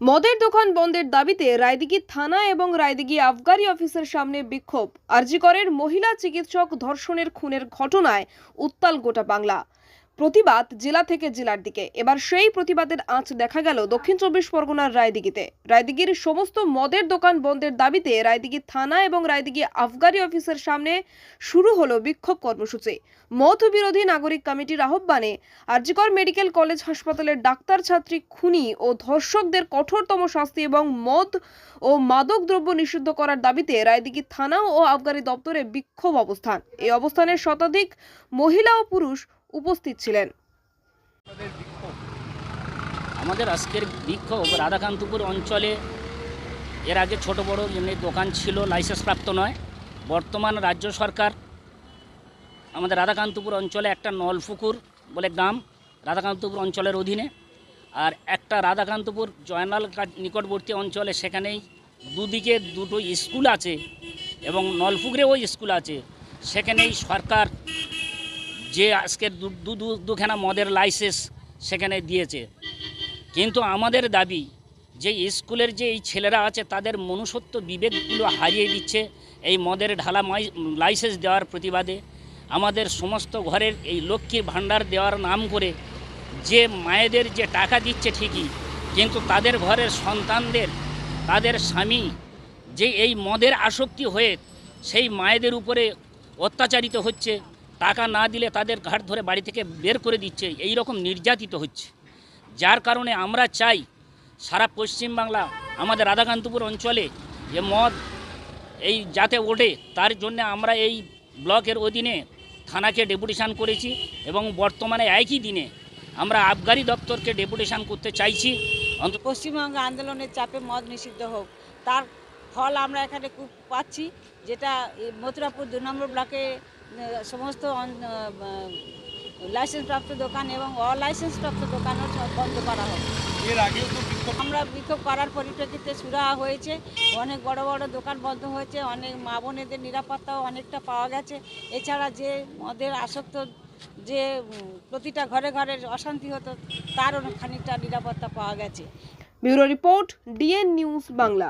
মদের দোকান বন্ধের দাবিতে রায়দিঘি থানা এবং রায়দিঘি আফগারি অফিসের সামনে বিক্ষোভ। আরজিকরের মহিলা চিকিৎসক ধর্ষণের খুনের ঘটনায় উত্তাল গোটা বাংলা। প্রতিবাদ জেলা থেকে জেলার দিকে। এবার সেই প্রতিবাদের আঁচ দেখা গেল দক্ষিণ চব্বিশ পরগনার রায়দিঘিতে। রায়দিঘির সমস্ত মদের দোকান বন্ধের দাবিতে রায়দিঘি থানা এবং রায়দিঘি আবগারি অফিসের সামনে শুরু হলো বিক্ষোভ কর্মসূচি। মদ বিরোধী নাগরিক কমিটির আহ্বানে আরজিকর মেডিকেল কলেজ হাসপাতালের ডাক্তার ছাত্রী খুনি ও ধর্ষকদের কঠোরতম শাস্তি এবং মদ ও মাদক দ্রব্য নিষিদ্ধ করার দাবিতে রায়দিঘি থানা ও আবগারি দপ্তরে বিক্ষোভ অবস্থান। এই অবস্থানে শতাধিক মহিলা ও পুরুষ উপস্থিত ছিলেন। আমাদের আজকের বিক্ষোভ রাধাকান্তপুর অঞ্চলে, এর আগে ছোট বড় এমনি দোকান ছিল লাইসেন্স প্রাপ্ত নয়। বর্তমান রাজ্য সরকার আমাদের রাধাকান্তপুর অঞ্চলে একটা নলপুকুর বলে গ্রাম, রাধাকান্তপুর অঞ্চলের অধীনে। আর একটা রাধাকান্তপুর জয়নাল নিকটবর্তী অঞ্চলে সেখানেই দুদিকে দুটো স্কুল আছে এবং নলপুকুরেও স্কুল আছে। সেখানেই সরকার যে আজকের দু দুখানা মদের লাইসেন্স সেখানে দিয়েছে। কিন্তু আমাদের দাবি যে স্কুলের যে এই ছেলেরা আছে, তাদের মনুষ্যত্ব বিবেকগুলো হারিয়ে দিচ্ছে এই মদের ঢালা লাইসেন্স দেওয়ার প্রতিবাদে। আমাদের সমস্ত ঘরের এই লক্ষ্মীর ভাণ্ডার দেওয়ার নাম করে যে মায়েদের যে টাকা দিচ্ছে ঠিকই, কিন্তু তাদের ঘরের সন্তানদের, তাদের স্বামী যে এই মদের আসক্তি হয়ে সেই মায়েদের উপরে অত্যাচারিত হচ্ছে টাকা না দিলে তাদের ঘাট ধরে বাড়ি থেকে বের করে দিচ্ছে, এই রকম নির্যাতিত হচ্ছে। যার কারণে আমরা চাই সারা পশ্চিমবাংলা, আমাদের রাধাকান্তপুর অঞ্চলে যে মদ এই যাতে ওঠে, তার জন্য আমরা এই ব্লকের অধীনে থানাকে ডেপুটেশান করেছি এবং বর্তমানে একই দিনে আমরা আবগারি দপ্তরকে ডেপুটেশান করতে চাইছি। পশ্চিমবঙ্গ আন্দোলনের চাপে মদ নিষিদ্ধ হোক, তার ফল আমরা এখানে খুব পাচ্ছি, যেটা মথুরাপুর দু নম্বর ব্লকে সমস্ত লাইসেন্স প্রাপ্ত দোকান এবং অলাইসেন্স প্রাপ্ত দোকানও সব বন্ধ করা হবে। আমরা বিক্ষোভ করার পরিপ্রেক্ষিতে সুরাহা হয়েছে। অনেক বড় বড় দোকান বন্ধ হয়েছে। অনেক মা বোনেদের নিরাপত্তাও অনেকটা পাওয়া গেছে। এছাড়া যে মদের আসক্ত যে প্রতিটা ঘরে ঘরে অশান্তি হতো তারও খানিকটা নিরাপত্তা পাওয়া গেছে। Bureau report DN news Bangla.